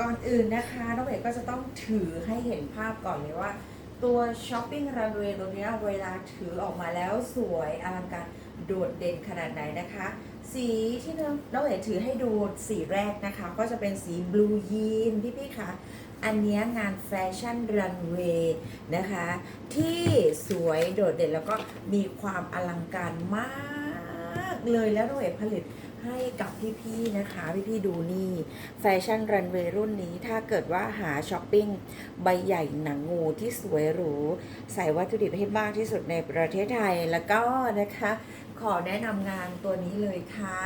ก่อนอื่นนะคะน้องเอกก็จะต้องถือให้เห็นภาพก่อนเลยว่า ตัวช้อปปิ้งรันเวย์ตัวนี้เวลาถือออกมาแล้วสวยอลังการโดดเด่นขนาดไหนนะคะ สีที่น้องน้องเอกถือให้ดูสีแรกนะคะ ก็จะเป็นสีบลูยีนพี่ๆคะอันนี้งานแฟชั่นรันเวย์นะคะ ที่สวยโดดเด่นแล้วก็มีความอลังการมากเลยแล้วน้องเอกผลิต ให้กับพี่ๆนะคะ พี่ๆดูนี่ แฟชั่นรันเวย์รุ่นนี้ถ้าเกิดว่าหาช้อปปิ้งใบใหญ่หนังงูที่สวยหรู ใส่วัตถุดิบให้มากที่สุดในประเทศไทยแล้วก็นะคะ ขอแนะนำงานตัวนี้เลยค่ะ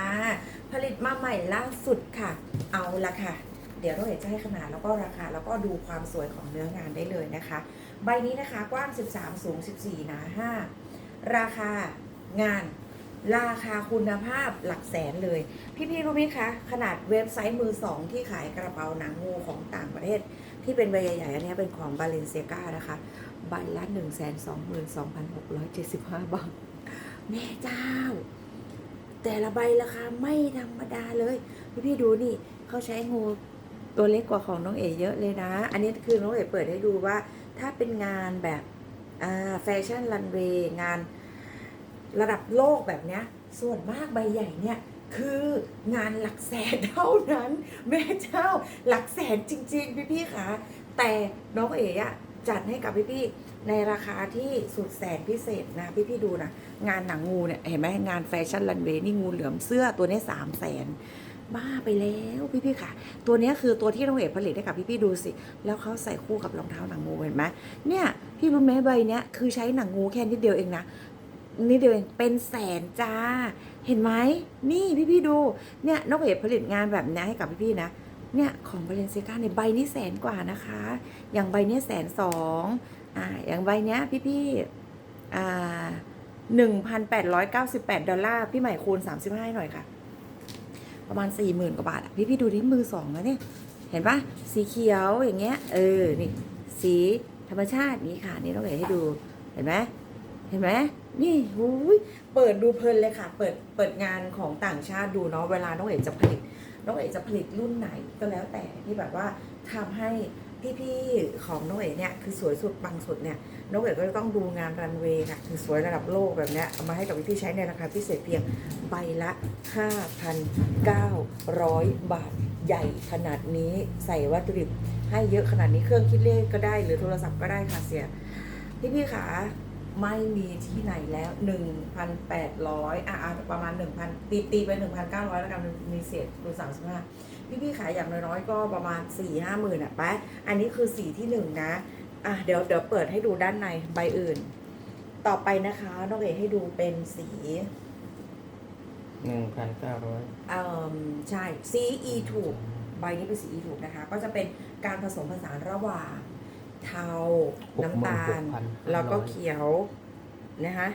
ผลิตมาใหม่ล่าสุดค่ะ เอาละค่ะเดี๋ยวเราเห็นจะให้ขนาดแล้วก็ราคา แล้วก็ดูความสวยของเนื้องานได้เลยนะคะ ใบนี้นะคะกว้าง 13 สูง 14 หนา 5 ราคางาน ราคาคุณภาพหลักแสนเลย พี่ๆรู้ไหมคะ ขนาดเว็บไซต์มือสองที่ขายกระเป๋าหนังงูของต่างประเทศ ที่เป็นใบใหญ่ๆอันนี้เป็นของบาเลนเซียกานะคะใบละ1 2 2 6 7 5 บาท แม่เจ้า แต่ละใบราคาไม่ธรรมดาเลย พี่ๆดูนี่เขาใช้งูตัวเล็กกว่าของน้องเอ๋เยอะเลยนะ อันนี้คือน้องเอ๋เปิดให้ดูว่า ถ้าเป็นงานแบบแฟชั่นรันเวย์งาน ระดับโลกแบบนี้ส่วนมากใบใหญ่เนี่ยคืองานหลักแสนเท่านั้น แม่เจ้าหลักแสนจริง ๆ พี่ๆคะแต่น้องเอ๋อะจัดให้กับพี่ๆในราคาที่สุดแสนพิเศษนะ พี่ๆดูนะงานหนังงูเนี่ยเห็นไหมงานแฟชั่นรันเวย์นี่งูเหลือมเสื้อตัวนี้สามแสนบ้าไปแล้วพี่ๆค่ะ ตัวนี้คือตัวที่น้องเอ๋ผลิตให้กับพี่ๆดูสิ แล้วเขาใส่คู่กับรองเท้าหนังงูเห็นไหมเนี่ยพี่รู้ไหมใบเนี้ยคือใช้หนังงูแค่นิดเดียวเองนะ นิดเดียวเองเป็นแสนจ้า เห็นไหมนี่พี่ๆดู เนี่ยนกเอกผลิตงานแบบนี้ให้กับพี่ๆนะเนี่ยของบาเลนเซียกาในใบนี้แสนกว่านะคะ อย่างใบนี้แสนสองอ่าอย่างใบเนี้ยพี่ๆอ่าหนึ่งพันแปดร้อยเก้าสิบแปดดอลลาร์พี่ใหม่คูณสามสิบห้าหน่อยค่ะ ประมาณสี่หมื่นกว่าบาทอะพี่ๆดูที่มือสองแล้วเนี่ยเห็นปะสีเขียวอย่างเงี้ยเออนี่สีธรรมชาตินี้ค่ะ นี่ต้องเอกให้ดูเห็นไหมเห็นไหม นี่หูยเปิดดูเพลินเลยค่ะ เปิดเปิดงานของต่างชาติดูเนาะเวลาน้องเอกจะผลิต น้องเอกจะผลิตรุ่นไหนก็แล้วแต่ที่แบบว่าทำให้พี่ๆของน้องเอกเนี่ยคือสวยสุดปังสุดเนี่ยน้องเอกก็จะต้องดูงานรันเวย์ค่ะคือสวยระดับโลกแบบเนี้ยเอามาให้กับพี่ๆใช้ในราคาพิเศษเพียงใบละ 5,900 บาทใหญ่ขนาดนี้ใส่วัตถุดิบให้เยอะขนาดนี้เครื่องคิดเลขก็ได้หรือโทรศัพท์ก็ได้ค่ะเสียพี่ๆค่ะ ไม่มีที่ไหนแล้ว 1,800 อะอะประมาณ 1,000 ตีตีไป 1,900 แล้วกันมีเศษคูณ35 พี่ๆขายอย่างน้อยๆก็ประมาณ 4 5หมื่นอะไปะอันนี้คือสีที่ 1 นะ อะเดี๋ยวเดี๋ยวเปิดให้ดูด้านในใบอื่น ต่อไปนะคะน้องเอกให้ดูเป็นสีหนึ่งพันเก้าร้อยเอ่อใช่ CE ถูก ใบนี้เป็น CE ถูกนะคะ ก็จะเป็นการผสมผสานระหว่าง เทา น้ำตาล แล้วก็เขียวนะคะ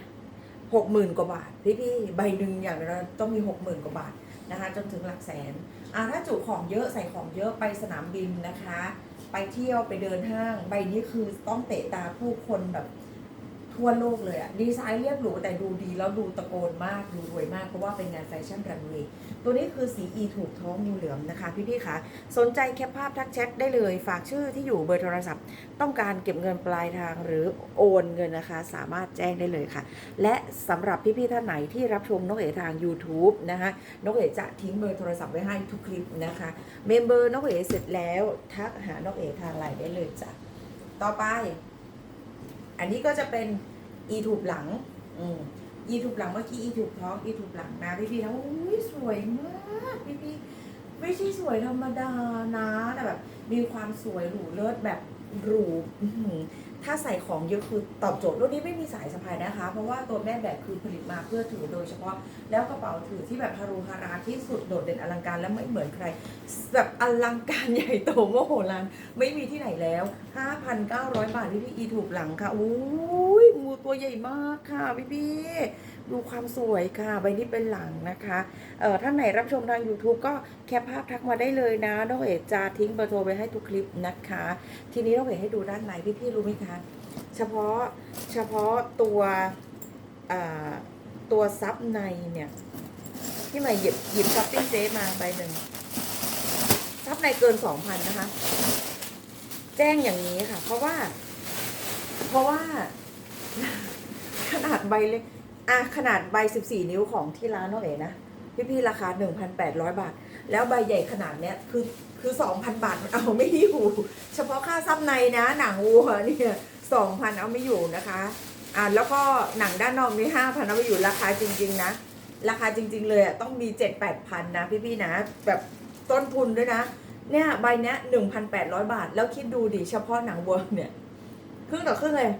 หกหมื่นกว่าบาท พี่พี่ๆใบหนึ่งอย่างเราต้องมีหกหมื่นกว่าบาทนะคะจนถึงหลักแสนอ่าถ้าจุของเยอะใส่ของเยอะไปสนามบินนะคะ ไปเที่ยวไปเดินห้าง ใบนี้คือต้องเตะตาผู้คนแบบ ทั่วโลกเลยอะดีไซน์เรียบหรูแต่ดูดีแล้วดูตะโกนมาก ดูรวยมาก เพราะว่าเป็นงานแฟชั่นรันเวย์ตัวนี้คือสีอีถูกท้องงูเหลือมนะคะพี่พี่ๆคะสนใจแคปภาพทักแชทได้เลย ฝากชื่อที่อยู่เบอร์โทรศัพท์ ต้องการเก็บเงินปลายทางหรือโอนเงินนะคะ สามารถแจ้งได้เลยค่ะ และสำหรับพี่ๆท่านไหนที่รับชมนกเอ๋ทาง YouTube นะคะนกเอ๋จะทิ้งเบอร์โทรศัพท์ไว้ให้ทุกคลิปนะคะเมมเบอร์นกเอ๋เสร็จแล้วทักหานกเอ๋ทางไลน์ได้เลยจ้ะต่อไป อันนี้ก็จะเป็นอีทูบหลังอืมอีทูบหลังเมื่อกี้อีทูบท้องอีทูบหลังนะพี่พี่แล้วอุ้ยสวยมากพี่พี่ไม่ใช่สวยธรรมดานะแต่แบบมีความสวยหรูเลิศแบบหรูถ้าใส่ของเยอะคือตอบโจทย์รุ่นนี้ไม่มีสายสะพายนะคะ เพราะว่าตัวแม่แบบคือผลิตมาเพื่อถือโดยเฉพาะ แล้วกระเป๋าถือที่แบบฮารุฮาราที่สุดโดดเด่นอลังการและไม่เหมือนใคร แบบอลังการใหญ่โตโมโหลานไม่มีที่ไหนแล้ว 5,900 บาทพี่พี่อีถูกหลังค่ะอุ้ยงูตัวใหญ่มากค่ะพี่พี่ ดูความสวยค่ะ ใบนี้เป็นหลังนะคะเอ่อท่านไหนรับชมทาง YouTube ก็แคปภาพทักมาได้เลยนะน้องเอกจะทิ้งเบอร์โทรไว้ให้ทุกคลิปนะคะ ทีนี้น้องเอกให้ดูด้านในพี่ๆรู้ไหมคะ เฉพาะเฉพาะตัวอ่าตัวซับในเนี่ยพี่ใหม่หยิบหยิบช้อปปิ้งเจมาใบหนึ่งซับในเกินสองพันนะคะ แจ้งอย่างนี้ค่ะ เพราะว่า เพราะว่า ขนาดใบเล็ก อะขนาดใบ 14 นิ้วของที่ร้านน้องเอ๋นะพี่พี่ๆราคา 1,800 บาท แล้วใบใหญ่ขนาดเนี้ยคือคือ 2,000 บาทมันเอาไม่อยู่ เฉพาะค่าซับในนะหนังวัวเนี่ย2,000 เอาไม่อยู่นะคะอ่าแล้วก็หนังด้านนอกนี่5,000 เอาไม่อยู่ราคาจริง ๆ นะ ราคาจริง ๆ เลยอะต้องมี 7-8,000 นะพี่ๆนะ แบบต้นทุนด้วยนะ เนี่ยใบเนี้ย1,800 บาท แล้วคิดดูดิเฉพาะหนังวัวเนี่ยครึ่งต่อครึ่งเลย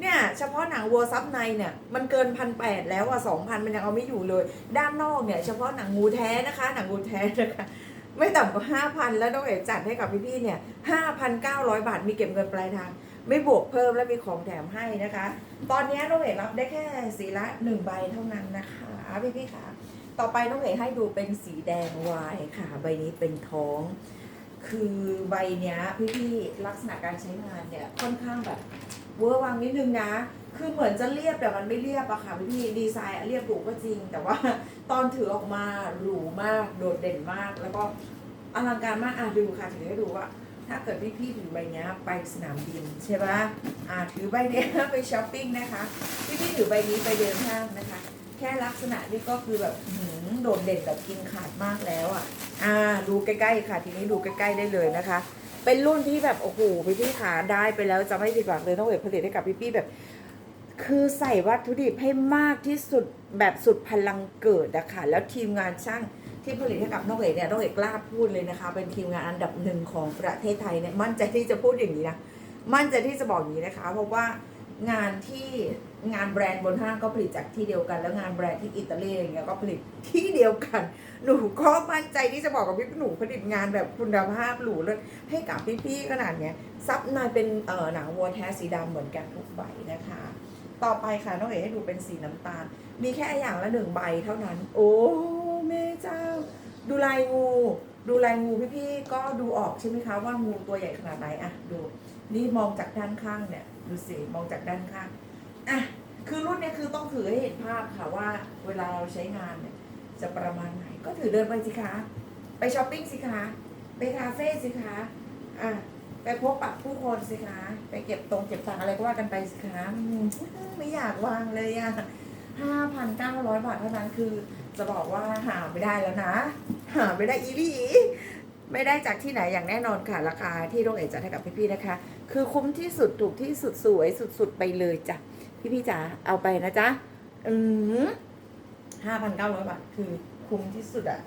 เนี่ยเฉพาะหนังวัวซับในเนี่ยมันเกินพันแปดแล้วอะสองพันมันยังเอาไม่อยู่เลย ด้านนอกเนี่ยเฉพาะหนังงูแท้นะคะ หนังงูแท้นะคะไม่ต่ำกว่าห้าพันแล้วน้องเอ๋จัดให้กับพี่ๆเนี่ยห้าพันเก้าร้อยบาทมีเก็บเงินปลายทาง ไม่บวกเพิ่มและมีของแถมให้นะคะ ตอนนี้น้องเอ๋รับได้แค่สีละหนึ่งใบเท่านั้นนะคะพี่ๆค่ะ ต่อไปน้องเอ๋ให้ดูเป็นสีแดงวายค่ะ ใบนี้เป็นท้อง คือใบเนี้ยพี่ๆลักษณะการใช้งานเนี่ยค่อนข้างแบบ เวอร์วังนิดนึงนะ คือเหมือนจะเรียบแต่มันไม่เรียบอะค่ะพี่ดีไซน์เรียบหรูก็จริง แต่ว่าตอนถือออกมาหรูมากโดดเด่นมาก แล้วก็อลังการมากอะดูค่ะถือให้ดูว่า ถ้าเกิดพี่ๆถือใบเนี้ยไปสนามบินใช่ปะอ่าถือใบเนี้ยไปช้อปปิ้งนะคะพี่ๆถือใบนี้ไปเดินห้างนะคะ แค่ลักษณะนี่ก็คือแบบหืโดดเด่นแบบกินขาดมากแล้วอะอ่าดูใกล้ๆค่ะ ทีนี้ดูใกล้ๆได้เลยนะคะ เป็นรุ่นที่แบบโอ้โหพี่พี่ขาได้ไปแล้วจะไม่ผิดหวังเลยต้องเวทผลิตให้กับพี่พี่ๆแบบ คือใส่วัตถุดิบให้มากที่สุดแบบสุดพลังเกิดอะค่ะแล้วทีมงานช่างที่ผลิตให้กับน้องเอกเนี่ยน้องเอกกล้าพูดเลยนะคะ เป็นทีมงานอันดับหนึ่งของประเทศไทยเนี่ยมั่นใจที่จะพูดอย่างนี้นะมั่นใจที่จะบอกอย่างนี้นะคะ เพราะว่างานที่ งานแบรนด์บนห้างก็ผลิตจากที่เดียวกัน แล้วงานแบรนด์ที่อิตาลีอย่างเงี้ยก็ผลิตที่เดียวกัน หนูก็มั่นใจที่จะบอกกับพี่หนูผลิตงานแบบคุณภาพหรูเลยให้กับพี่ๆขนาดเนี้ยซับในเป็นเอ่อหนังวัวแท้สีดำเหมือนกันทุกใบนะคะ ต่อไปค่ะน้องเอ๋ให้ดูเป็นสีน้ำตาล มีแค่อย่างละหนึ่งใบเท่านั้น โอ้แม่เจ้า ดูลายงูดูลายงูพี่ๆก็ดูออกใช่ไหมคะว่างูตัวใหญ่ขนาดไหนอะดูนี่มองจากด้านข้างเนี่ยดูสิมองจากด้านข้างอะ คือรุ่นเนี้ยคือต้องถือให้เห็นภาพค่ะว่าเวลาเราใช้งานเนี่ยจะประมาณไหน ก็ถือเดินไปสิคะ ไปช้อปปิ้งสิคะ ไปคาเฟ่สิคะอะไปพบปะผู้คนสิคะ ไปเก็บตรงเก็บตังอะไรก็ว่ากันไปสิคะไม่อยากวางเลยอะห้าพันเก้าร้อยบาทเท่านั้นคือ จะบอกว่าหาไม่ได้แล้วนะ หาไม่ได้อีลีไม่ได้จากที่ไหนอย่างแน่นอนค่ะ ราคาที่โรงเอกจัดให้กับพี่ๆนะคะ คือคุ้มที่สุดถูกที่สุดสวยสุดๆไปเลยจ้ะ พี่พี่จ๋าเอาไปนะจ๊ะอืมห้าพันเก้าร้อยบาทคือคุ้มที่สุดอะ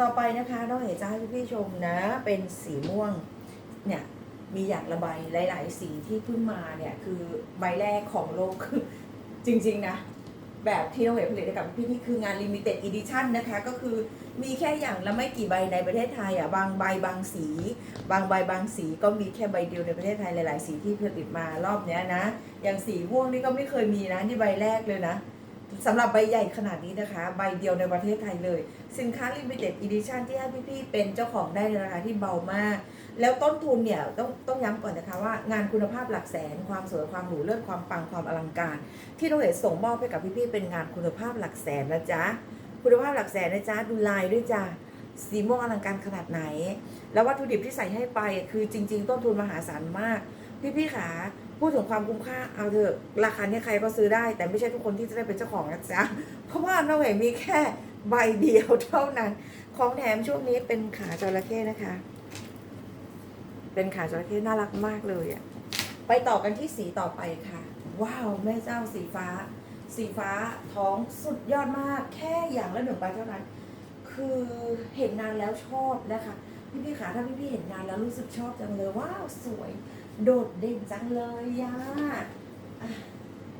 ต่อไปนะคะน้องเอ๋จะให้พี่ๆชมนะ เป็นสีม่วง เนี่ยมีอยากระใบหลาย ๆ สีที่เพิ่งมาเนี่ย คือใบแรกของโลกคือจริง ๆ นะ แบบที่น้องเอ๋ผลิตให้กับพี่นี่คืองาน limited edition นะคะ ก็คือมีแค่อย่างละไม่กี่ใบในประเทศไทยอะบางใบบางสี บางใบบางสีก็มีแค่ใบเดียวในประเทศไทยหลาย ๆ สีที่ผลิตมารอบเนี้ยนะ อย่างสีม่วงนี่ก็ไม่เคยมีนะนี่ใบแรกเลยนะ สำหรับใบใหญ่ขนาดนี้นะคะ ใบเดียวในประเทศไทยเลย สินค้า limited edition ที่ให้พี่ๆเป็นเจ้าของได้ในราคาที่เบามาก แล้วต้นทุนเนี่ยต้องต้องย้ำก่อนนะคะว่างานคุณภาพหลักแสน ความสวยความหรูเลิศความปังความอลังการ ที่น้องเอ๋ส่งมอบให้กับพี่ๆเป็นงานคุณภาพหลักแสนนะจ๊ะคุณภาพหลักแสนนะจ๊ะดูลายด้วยจ้ะสีม่วงอลังการขนาดไหน แล้ววัตถุดิบที่ใส่ให้ไปคือจริง ๆ ต้นทุนมหาศาลมาก พี่ๆขา พูดถึงความคุ้มค่าเอาเถอะราคาเนี้ยใครก็ซื้อได้ แต่ไม่ใช่ทุกคนที่จะได้เป็นเจ้าของนะจ๊ะเพราะว่าน้องเอ๋มีแค่ใบเดียวเท่านั้น ของแถมช่วงนี้เป็นขาจระเข้นะคะ เป็นขาจระเข้น่ารักมากเลยอะไปต่อกันที่สีต่อไปค่ะ ว้าวแม่เจ้าสีฟ้า สีฟ้าท้องสุดยอดมาก แค่อย่างละหนึ่งใบเท่านั้น คือเห็นงานแล้วชอบนะคะพี่พี่ๆขาถ้าพี่พี่ๆเห็นงานแล้วรู้สึกชอบจังเลยว้าวสวย โดดเด่นจังเลยย่า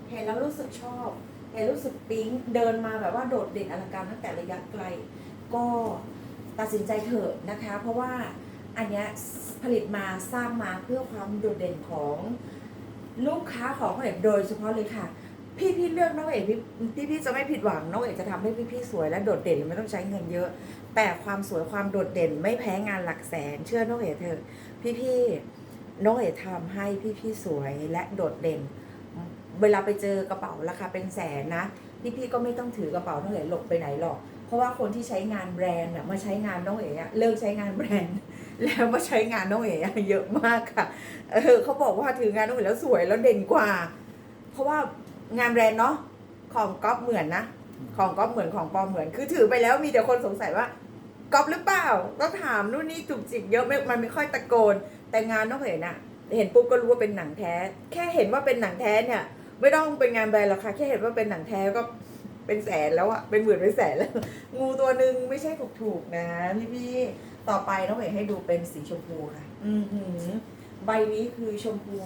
เห็นแล้วรู้สึกชอบ เห็นรู้สึกปิ๊ง เดินมาแบบว่าโดดเด่นอลังการตั้งแต่ระยะไกล ก็ตัดสินใจเถอะนะคะ เพราะว่าอันเนี้ยผลิตมาสร้างมาเพื่อความโดดเด่นของลูกค้าของเขาเอกโดยเฉพาะเลยค่ะ พี่พี่เลือกน้องเอกพี่พี่พี่จะไม่ผิดหวังน้องเอกจะทำให้พี่พี่สวยและโดดเด่นไม่ต้องใช้เงินเยอะ แต่ความสวยความโดดเด่นไม่แพ้งานหลักแสนเชื่อน้องเอกเถอะพี่พี่ น้องเอกทำให้พี่พี่สวยและโดดเด่น เวลาไปเจอกระเป๋าราคาเป็นแสนนะพี่พี่ก็ไม่ต้องถือกระเป๋าน้องเอ๋หลบไปไหนหรอก เพราะว่าคนที่ใช้งานแบรนด์น่ะมาใช้งานน้องเอ๋เลิกใช้งานแบรนด์ แล้วมาใช้งานน้องเอ๋เยอะมากค่ะเออเขาบอกว่าถืองานน้องเอ๋แล้วสวยแล้วเด่นกว่า เพราะว่างานแบรนด์เนาะของก๊อฟเหมือนนะของก๊อฟเหมือนของปอมเหมือน คือถือไปแล้วมีแต่คนสงสัยว่าก๊อฟหรือเปล่าต้องถามนู่นนี่จุกจิกเยอะไม่มันไม่ค่อยตะโกน แต่งานน้องเอ๋น่ะเห็นปุ๊บก็รู้ว่าเป็นหนังแท้ แค่เห็นว่าเป็นหนังแท้เนี่ย ไม่ต้องเป็นงานแบรนด์หรอกค่ะแค่เห็นว่าเป็นหนังแท้ก็เป็นแสนแล้วอะเป็นหมื่นเป็นแสนแล้ว งูตัวหนึ่งไม่ใช่ถูกๆนะพี่พี่ๆต่อไปน้องเอ๋ให้ดูเป็นสีชมพูค่ะ อือหือ ใบนี้คือชมพู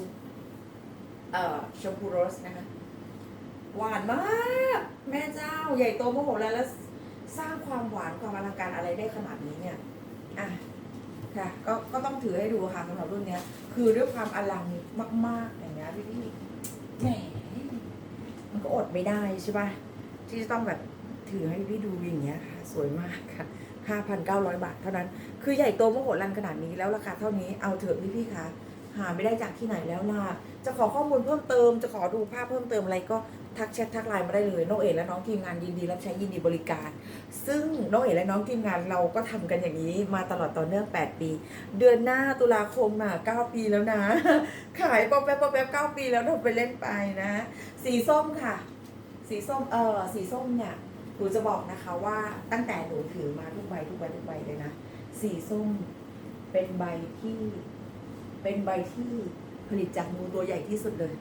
เอ่อชมพูโรสนะคะ หวานมาก แม่เจ้าใหญ่โตมโหฬารแล้วสร้างความหวานความอลังการอะไรได้ขนาดนี้เนี่ย อะ ค่ะก็ก็ต้องถือให้ดูค่ะสำหรับรุ่นเนี้ย คือด้วยความอลังมาก ๆ อย่างเงี้ยพี่พี่แหมมันก็อดไม่ได้ใช่ป่ะที่จะต้องแบบถือให้พี่ดูอย่างเงี้ยค่ะ สวยมากค่ะ 5,900 บาทเท่านั้น คือใหญ่โตมโหฬารขนาดนี้แล้วราคาเท่านี้เอาเถอะพี่พี่คะหาไม่ได้จากที่ไหนแล้วล่ะ จะขอข้อมูลเพิ่มเติม จะขอดูภาพเพิ่มเติมอะไรก็ ทักแชททักไลน์มาได้เลยน้องเอ๋และน้องทีมงานยินดีรับใช้ยินดีบริการ ซึ่งน้องเอ๋และน้องทีมงานเราก็ทำกันอย่างนี้มาตลอดต่อเนื่อง 8 ปี เดือนหน้าตุลาคมอะ9ปีแล้วนะ ขายป๊อปแป๊บป๊อปแป๊บ9ปีแล้วทำไปเล่นไปนะ สีส้มค่ะ สีส้มเออสีส้มเนี่ยหนูจะบอกนะคะว่าตั้งแต่หนูถือมาทุกใบทุกใบทุกใบเลยนะสีส้มเป็นใบที่เป็นใบที่ผลิตจากงูตัวใหญ่ที่สุดเลย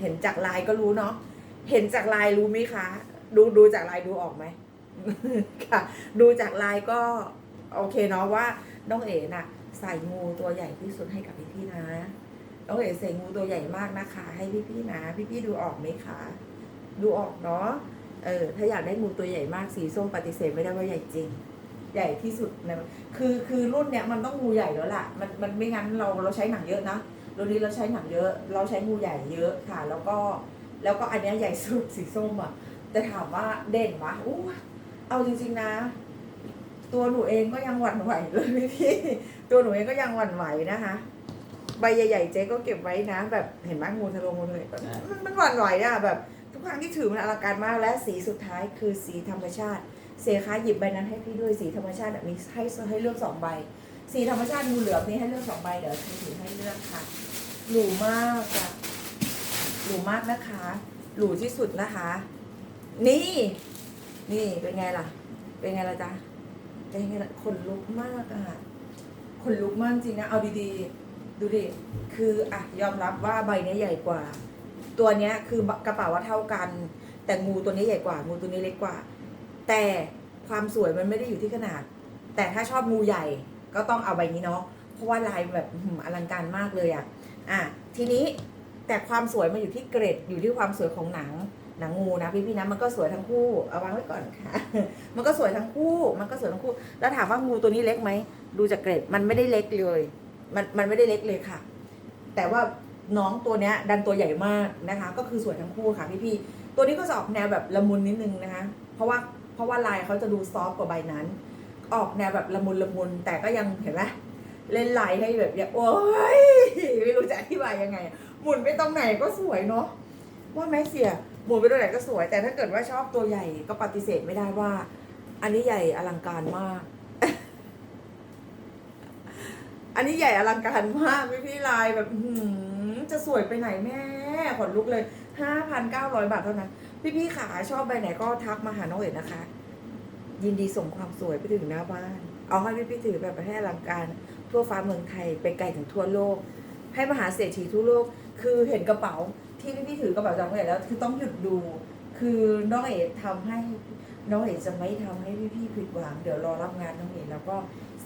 เห็นจากลายก็รู้เนาะ เห็นจากลายรู้ไหมคะ ดูดูจากลายดูออกไหมค่ะ ดูจากลายก็โอเคเนาะว่าน้องเอ๋น่ะ ใส่งูตัวใหญ่ที่สุดให้กับพี่ๆนะน้องเอ๋ใส่งูตัวใหญ่มากนะคะ ให้พี่ๆนะ พี่ๆดูออกไหมคะ ดูออกเนาะเออถ้าอยากได้งูตัวใหญ่มากสีส้มปฏิเสธไม่ได้ว่าใหญ่จริง ใหญ่ที่สุดนะคือคือรุ่นเนี้ยมันต้องงูใหญ่แล้วล่ะมันมันไม่งั้นเราเราใช้หนังเยอะนะรุ่นนี้เราใช้หนังเยอะ เราใช้งูใหญ่เยอะค่ะ แล้วก็ แล้วก็อันเนี้ยใหญ่สุดสีส้มอะแต่ถามว่าเด่นวะอู้เอาจริง ๆนะ ตัวหนูเองก็ยังหวั่นไหวเลยพี่พี่ตัวหนูเองก็ยังหวั่นไหวนะคะ ใบใหญ่ๆเจ๊ก็เก็บไว้นะ แบบเห็นไหมงูทะลงงูเลยมันมันหวั่นไหวอะแบบ ทุกครั้งที่ถือมันอลังการมากและสีสุดท้ายคือสีธรรมชาติ เสคะหยิบใบนั้นให้พี่ด้วยสีธรรมชาติแบบมีให้ให้เลือกสองใบ สีธรรมชาติงูเหลือมนี่ให้เลือกสองใบเดี๋ยวพี่ถือให้เลือกค่ะหรูมากอะ หรูมากนะคะ หรูที่สุดนะคะ นี่ นี่เป็นไงล่ะ เป็นไงล่ะจ๊ะ เป็นไงล่ะขนลุกมากอะขนลุกมากจริงนะ เอาดีๆ ดูดิ คืออะยอมรับว่าใบเนี้ยใหญ่กว่า ตัวเนี้ยคือกระเป๋าว่าเท่ากัน แต่งูตัวนี้ใหญ่กว่า งูตัวนี้เล็กกว่า แต่ความสวยมันไม่ได้อยู่ที่ขนาด แต่ถ้าชอบงูใหญ่ก็ต้องเอาใบนี้เนาะ เพราะว่าลายแบบอลังการมากเลยอะอะ ทีนี้ แต่ความสวยมันอยู่ที่เกรดอยู่ที่ความสวยของหนังหนังงูนะพี่ๆนะมันก็สวยทั้งคู่เอาวางไว้ก่อนค่ะ มันก็สวยทั้งคู่ มันก็สวยทั้งคู่ แล้วถามว่างูตัวนี้เล็กไหมดูจากเกรดมันไม่ได้เล็กเลย มันมันไม่ได้เล็กเลยค่ะ แต่ว่าน้องตัวเนี้ย ดันตัวใหญ่มากนะคะ ก็คือสวยทั้งคู่ค่ะพี่ๆตัวนี้ก็จะออกแนวแบบละมุนนิดนึงนะคะ เพราะว่าเพราะว่าลายเขาจะดูซอฟต์กว่าใบนั้น ออกแนวแบบละมุนละมุนแต่ก็ยังเห็นไหมเล่นลายให้แบบโอ้ยไม่รู้จะอธิบายยังไง หมุนไปตรงไหนก็สวยเนาะว่าไหมเสียหมุนไปตรงไหนก็สวย แต่ถ้าเกิดว่าชอบตัวใหญ่ก็ปฏิเสธไม่ได้ว่า อันนี้ใหญ่อลังการมาก อันนี้ใหญ่อลังการมากพี่พี่ลายแบบหืจะสวยไปไหนแม่ขนลุกเลย5,900บาทเท่านั้น พี่พี่ขาชอบใบไหนก็ทักมาหาน้องเอ๋นะคะ ยินดีส่งความสวยไปถึงหน้าบ้าน เอาให้พี่พี่ถือแบบให้อลังการ ทั่วฟ้าเมืองไทยไปไกลถึงทั่วโลก ให้มหาเศรษฐีทั่วโลก คือเห็นกระเป๋าที่พี่พี่ถือกระเป๋าจากน้องเอ๋แล้ว คือต้องหยุดดู คือน้องเอ๋ทำให้น้องเอ๋จะไม่ทำให้พี่พี่ๆผิดหวัง เดี๋ยวรอรับงานน้องเอ๋แล้วก็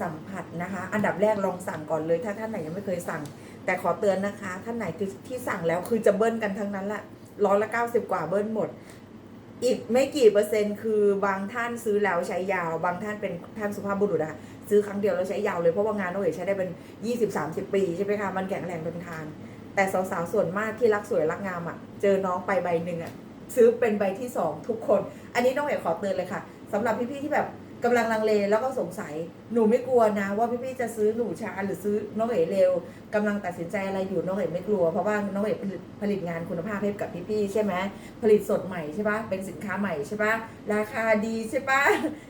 สัมผัสนะคะ อันดับแรกลองสั่งก่อนเลย ถ้าท่านไหนยังไม่เคยสั่ง แต่ขอเตือนนะคะ ท่านไหนที่สั่งแล้วคือจะเบิ้ลกันทั้งนั้นแหละร้อยละเก้าสิบกว่าเบิ้ลหมด อีกไม่กี่เปอร์เซ็นต์คือบางท่านซื้อแล้วใช้ยาว บางท่านเป็นท่านสุภาพบุรุษอะซื้อครั้งเดียวแล้วใช้ยาวเลยเพราะว่างานน้องเอ๋ใช้ได้เป็น20-30ปีใช่ไหมคะมันแข็งแรงทนทาน แต่สาวๆส่วนมากที่รักสวยรักงามอะเจอน้องไปใบหนึ่งอะซื้อเป็นใบที่สองทุกคน อันนี้น้องเอ๋ขอเตือนเลยค่ะสำหรับพี่ๆที่แบบกำลังลังเลแล้วก็สงสัยหนูไม่กลัวนะ ว่าพี่ๆจะซื้อหนูช้าหรือซื้อน้องเอ๋เร็วกำลังตัดสินใจอะไรอยู่น้องเอ๋ไม่กลัวเพราะว่าน้องเอ๋ผลิตงานคุณภาพให้กับพี่ๆใช่ไหมผลิตสดใหม่ใช่ปะเป็นสินค้าใหม่ใช่ปะราคาดีใช่ปะ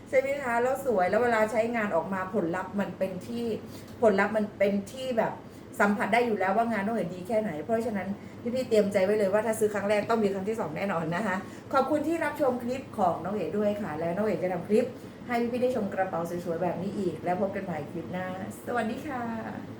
ใช่ไหมคะแล้วสวยแล้วเวลาใช้งานออกมาผลลัพธ์มันเป็นที่ผลลัพธ์มันเป็นที่แบบ สัมผัสได้อยู่แล้วว่างานน้องเอ๋ดีแค่ไหน เพราะฉะนั้นพี่ๆเตรียมใจไว้เลยว่าถ้าซื้อครั้งแรกต้องมีครั้งที่สองแน่นอนนะคะ ขอบคุณที่รับชมคลิปของน้องเอ๋ด้วยค่ะ แล้วน้องเอ๋จะทำคลิป ให้พี่ๆได้ชมกระเป๋าสวยๆแบบนี้อีก แล้วพบกันใหม่คลิปหน้า สวัสดีค่ะ